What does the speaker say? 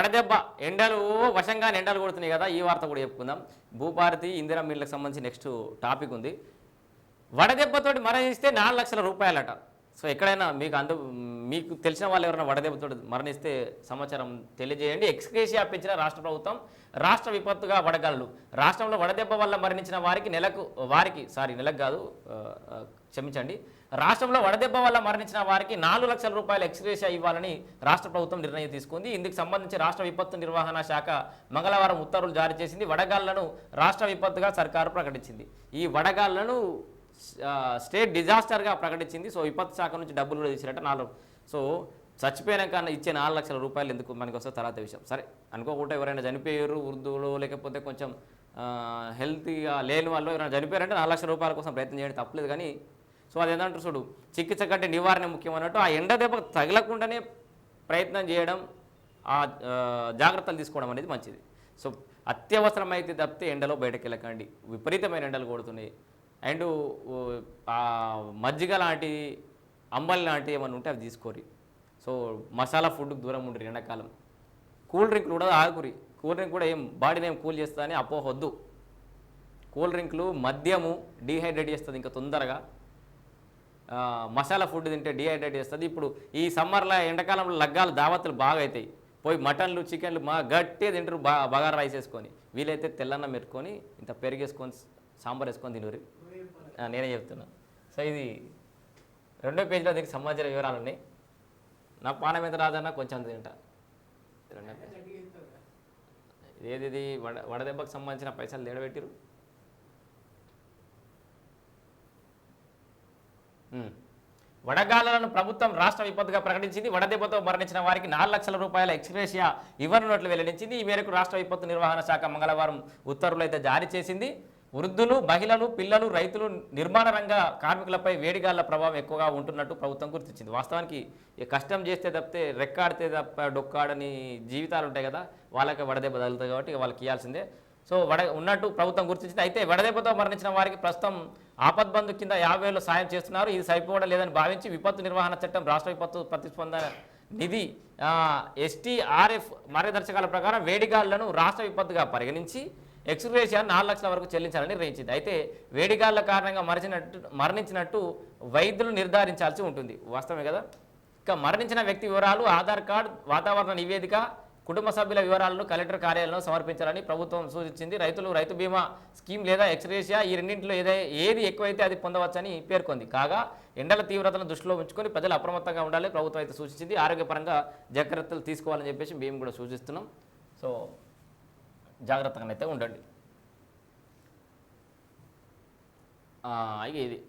వడదెబ్బ ఎండలు వశంగా ఎండలు కొడుతున్నాయి కదా ఈ వార్త కూడా చెప్పుకుందాం. భూపారతి ఇందిరా మిల్లకు సంబంధించి నెక్స్ట్ టాపిక్ ఉంది. వడదెబ్బతోటి మరణిస్తే నాలుగు లక్షల రూపాయలట. సో ఎక్కడైనా మీకు అందు మీకు తెలిసిన వాళ్ళు ఎవరైనా వడదెబ్బతో మరణిస్తే సమాచారం తెలియజేయండి. ఎక్స్క్రేషియా పెంచిన రాష్ట్ర ప్రభుత్వం రాష్ట్ర విపత్తుగా వడగలలు రాష్ట్రంలో వడదెబ్బ వల్ల మరణించిన వారికి నెలకు వారికి సారీ నెలకు కాదు క్షమించండి. రాష్ట్రంలో వడదెబ్బ వల్ల మరణించిన వారికి నాలుగు లక్షల రూపాయల ఎక్స్గ్రేషియా ఇవ్వాలని రాష్ట్ర ప్రభుత్వం నిర్ణయం తీసుకుంది. ఇందుకు సంబంధించి రాష్ట్ర విపత్తు నిర్వహణ శాఖ మంగళవారం ఉత్తర్వులు జారీ చేసింది. వడగాళ్ళను రాష్ట్ర విపత్తుగా సర్కారు ప్రకటించింది. ఈ వడగాళ్ళను స్టేట్ డిజాస్టర్గా ప్రకటించింది. సో విపత్తు శాఖ నుంచి డబ్బులు కూడా తీసినట్టు నాలుగు. సో చచ్చిపోయినాక ఇచ్చే నాలుగు లక్షల రూపాయలు ఎందుకు మనకి వస్తే తర్వాత విషయం. సరే అనుకోకుండా ఎవరైనా చనిపోయారు వృద్ధులు లేకపోతే కొంచెం హెల్తీగా లేని వాళ్ళు ఎవరైనా చనిపోయారంటే నాలుగు లక్షల రూపాయల కోసం ప్రయత్నం చేయడం తప్పలేదు. కానీ సో అది ఏంటంటారు చూడు చికిత్స కంటే నివారణ ముఖ్యం అన్నట్టు ఆ ఎండ దెబ్బ తగలకుండానే ప్రయత్నం చేయడం ఆ ఆ, జాగ్రత్తలు తీసుకోవడం అనేది మంచిది. సో అత్యవసరమైతే తప్పితే ఎండలో బయటకు వెళ్ళకండి విపరీతమైన ఎండలు కొడుతున్నాయి. అండ్ మజ్జిగ లాంటి అంబలి లాంటివి ఏమైనా ఉంటే అవి తీసుకోరి సో మసాలా ఫుడ్కి దూరం ఉండరు ఎండాకాలం. కూల్ డ్రింక్లు కూడా ఆగురి కూల్ డ్రింక్ కూడా ఏం బాడీని ఏం కూల్ చేస్తా అని అపోహొద్దు కూల్ డ్రింక్లు మద్యము డీహైడ్రేట్ చేస్తుంది ఇంకా తొందరగా. మసాలా ఫుడ్ తింటే డీహైడ్రేట్ చేస్తుంది. ఇప్పుడు ఈ సమ్మర్లో ఎండాకాలంలో లగ్గాలు దావత్తులు బాగా అవుతాయి పోయి మటన్లు చికెన్లు మా గట్టిగా తింటారు బా బగారా రైస్ వేసుకొని. వీలైతే తెల్లన్నం పెట్టుకొని ఇంత పెరిగేసుకొని సాంబార్ వేసుకొని తినరు. నేనే చెప్తున్నా. సో ఇది రెండో పేజీలో దీనికి సంబంధించిన వివరాలు ఉన్నాయి. నా పానం ఎంత రాదన్నా కొంచెం తింటా. రెండో పేజీ. ఏది ఇది వడ వడదెబ్బకు సంబంధించిన పైసలు లేడబెట్టిరు వడగాలను ప్రభుత్వం రాష్ట్ర విపత్తుగా ప్రకటించింది. వడదెబ్బతో మరణించిన వారికి నాలుగు లక్షల రూపాయల ఎక్స్గ్రేషియా ఇవ్వనున్నట్లు వెల్లడించింది. ఈ మేరకు రాష్ట్ర విపత్తు నిర్వహణ శాఖ మంగళవారం ఉత్తర్వులు అయితే జారీ చేసింది. వృద్ధులు మహిళలు పిల్లలు రైతులు నిర్మాణ రంగ కార్మికులపై వేడిగాళ్ళ ప్రభావం ఎక్కువగా ఉంటున్నట్టు ప్రభుత్వం గుర్తించింది. వాస్తవానికి కష్టం చేస్తే తప్పితే రెక్కాడితే తప్ప డొక్కాడని జీవితాలు ఉంటాయి కదా వాళ్ళకి వడదెబ్బ తగులుతుంది కాబట్టి వాళ్ళకి ఇవ్వాల్సిందే సో వడ ఉన్నట్టు ప్రభుత్వం గుర్తించింది. అయితే వడదెబ్బతో మరణించిన వారికి ప్రస్తుతం ఆపద్బంధు కింద యాభై వేలు సాయం చేస్తున్నారు. ఇది సరిపోవడం లేదని భావించి విపత్తు నిర్వహణ చట్టం రాష్ట్ర విపత్తు ప్రతిస్పందన నిధి ఎస్టీఆర్ఎఫ్ మార్గదర్శకాల ప్రకారం వేడిగాళ్ళను రాష్ట్ర విపత్తుగా పరిగణించి ఎక్స్గ్రేషియా నాలుగు లక్షల వరకు చెల్లించాలని నిర్ణయించింది. అయితే వేడిగాళ్ళ కారణంగా మరణించినట్టు మరణించినట్టు వైద్యులు నిర్ధారించాల్సి ఉంటుంది. వాస్తవమే కదా? ఇక మరణించిన వ్యక్తి వివరాలు ఆధార్ కార్డు వాతావరణ నివేదిక కుటుంబ సభ్యుల వివరాలను కలెక్టర్ కార్యాలయంలో సమర్పించాలని ప్రభుత్వం సూచించింది. రైతులు రైతు బీమా స్కీమ్ లేదా ఎక్స్రేషియా ఈ రెండింటిలో ఏదై ఏది ఎక్కువైతే అది పొందవచ్చని పేర్కొంది. కాగా ఎండల తీవ్రతను దృష్టిలో ఉంచుకొని ప్రజలు అప్రమత్తంగా ఉండాలి ప్రభుత్వం అయితే సూచించింది. ఆరోగ్యపరంగా జాగ్రత్తలు తీసుకోవాలని చెప్పేసి మేము కూడా సూచిస్తున్నాం. సో జాగ్రత్తగానైతే ఉండండి. ఆ, ఇక ఇది.